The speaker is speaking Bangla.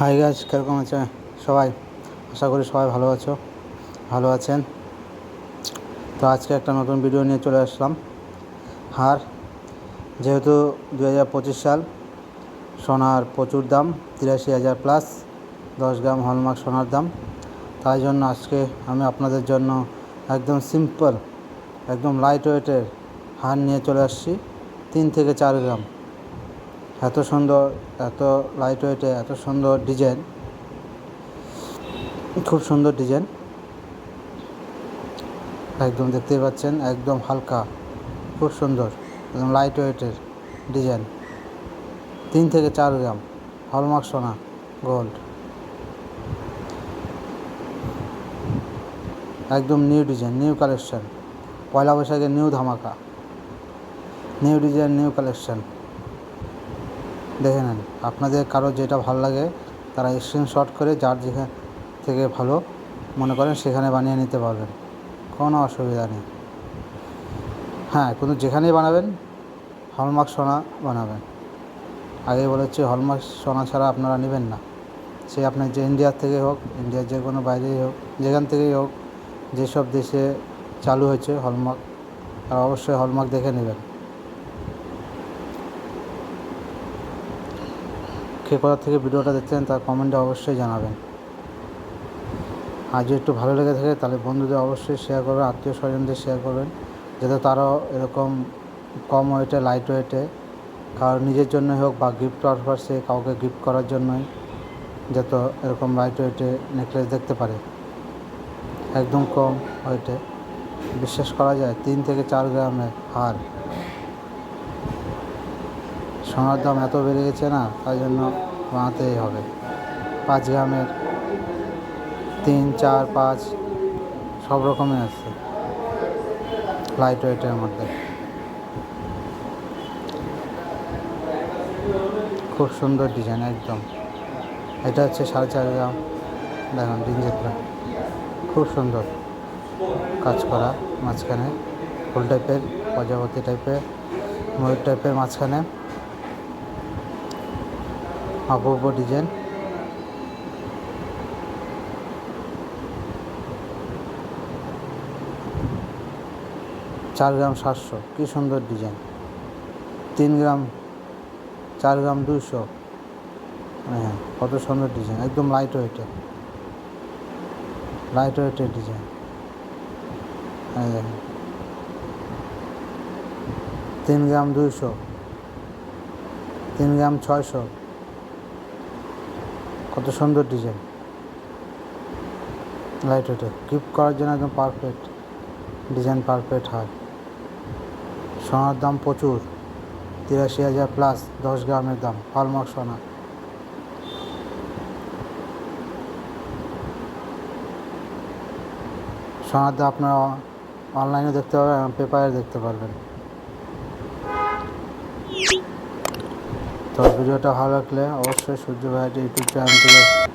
হাই গাছ কীরকম আছে সবাই? আশা করি সবাই ভালো আছো, ভালো আছেন। তো আজকে একটা নতুন ভিডিও নিয়ে চলে আসলাম। হার যেহেতু দু হাজার পঁচিশ সাল, সোনার প্রচুর দাম, তিরাশি হাজার প্লাস দশ গ্রাম হলমার্ক সোনার দাম। তাই জন্য আজকে আমি আপনাদের জন্য একদম সিম্পল একদম লাইট ওয়েটের হার নিয়ে চলে আসছি, তিন থেকে চার গ্রাম। এত সুন্দর, এত লাইট ওয়েটে এত সুন্দর ডিজাইন খুব সুন্দর ডিজাইন একদম দেখতেই পাচ্ছেন, একদম হালকা, খুব সুন্দর, একদম লাইট ওয়েটের ডিজাইন তিন থেকে চার গ্রাম হলমার্ক সোনা গোল্ড একদম নিউ ডিজাইন নিউ কালেকশন পয়লা বৈশাখের নিউ ধামাকা। নিউ ডিজাইন নিউ কালেকশন দেখে নেন। আপনাদের কারও যেটা ভালো লাগে, তারা স্ক্রিনশট করে যার যেখান থেকে ভালো মনে করেন সেখানে বানিয়ে নিতে পারবেন। কোনো অসুবিধা নেই। হ্যাঁ কিন্তু যেখানেই বানাবেন হলমার্ক সোনা বানাবেন। আগে বলেছি হলমার্ক সোনা ছাড়া আপনারা নেবেন না। সে আপনার যে ইন্ডিয়ার থেকে হোক ইন্ডিয়ার যে কোনো বাইরেই হোক, যেখান থেকেই হোক, যেসব দেশে চালু হয়েছে হলমার্ক তারা অবশ্যই হলমার্ক দেখে নেবেন। কে কোথা থেকে ভিডিওটা দেখছেন, তার কমেন্টে অবশ্যই জানাবেন। আর যদি একটু ভালো লেগে থাকে, তাহলে বন্ধুদের অবশ্যই শেয়ার করবেন, আত্মীয় স্বজনদের শেয়ার করবেন, যাতে তারাও এরকম কম ওয়েটে লাইট ওয়েটে কারও নিজের জন্যই হোক বা গিফট পারপাসে কাউকে গিফট করার জন্যই, যত এরকম লাইট ওয়েটে নেকলেস দেখতে পারে। একদম কম ওয়েটে বিশ্বাস করা যায়, তিন থেকে চার গ্রামের হার সোনার দাম এত বেড়ে গেছে না, তাই জন্য বানাতেই হবে। পাঁচ গ্রামের তিন, চার, পাঁচ, সব রকমের আছে। লাইট ওয়েটের মধ্যে। খুব সুন্দর ডিজাইন একদম। এটা হচ্ছে সাড়ে চার গ্রাম। দেখুন ডিজাইনটা খুব সুন্দর কাজ করা মাঝখানে। ফুল টাইপের প্রজাপতি টাইপের ময়ূর টাইপের মাঝখানে। অপূর্ব ডিজাইন। চার গ্রাম সাতশো, কী সুন্দর ডিজাইন। তিন গ্রাম, চার গ্রাম দুশো হ্যাঁ কত সুন্দর ডিজাইন, একদম লাইট ওয়েটে লাইট ওয়েটের ডিজাইন। হ্যাঁ তিন গ্রাম দুইশো, তিন গ্রাম ছয়শো। কত সুন্দর ডিজাইন। লাইট ওয়েটে গিফট করার জন্য একদম পারফেক্ট ডিজাইন পারফেক্ট হয়। সোনার দাম প্রচুর। তিরাশি হাজার প্লাস দশ গ্রামের দাম। হলমার্ক সোনা। সোনার দাম আপনারা অনলাইনে দেখতে পারবেন পেপারে দেখতে পারবেন। তো ভিডিওটা ভালো লাগলে অবশ্যই সূর্য ভাইয়ের ইউটিউব চ্যানেল থেকে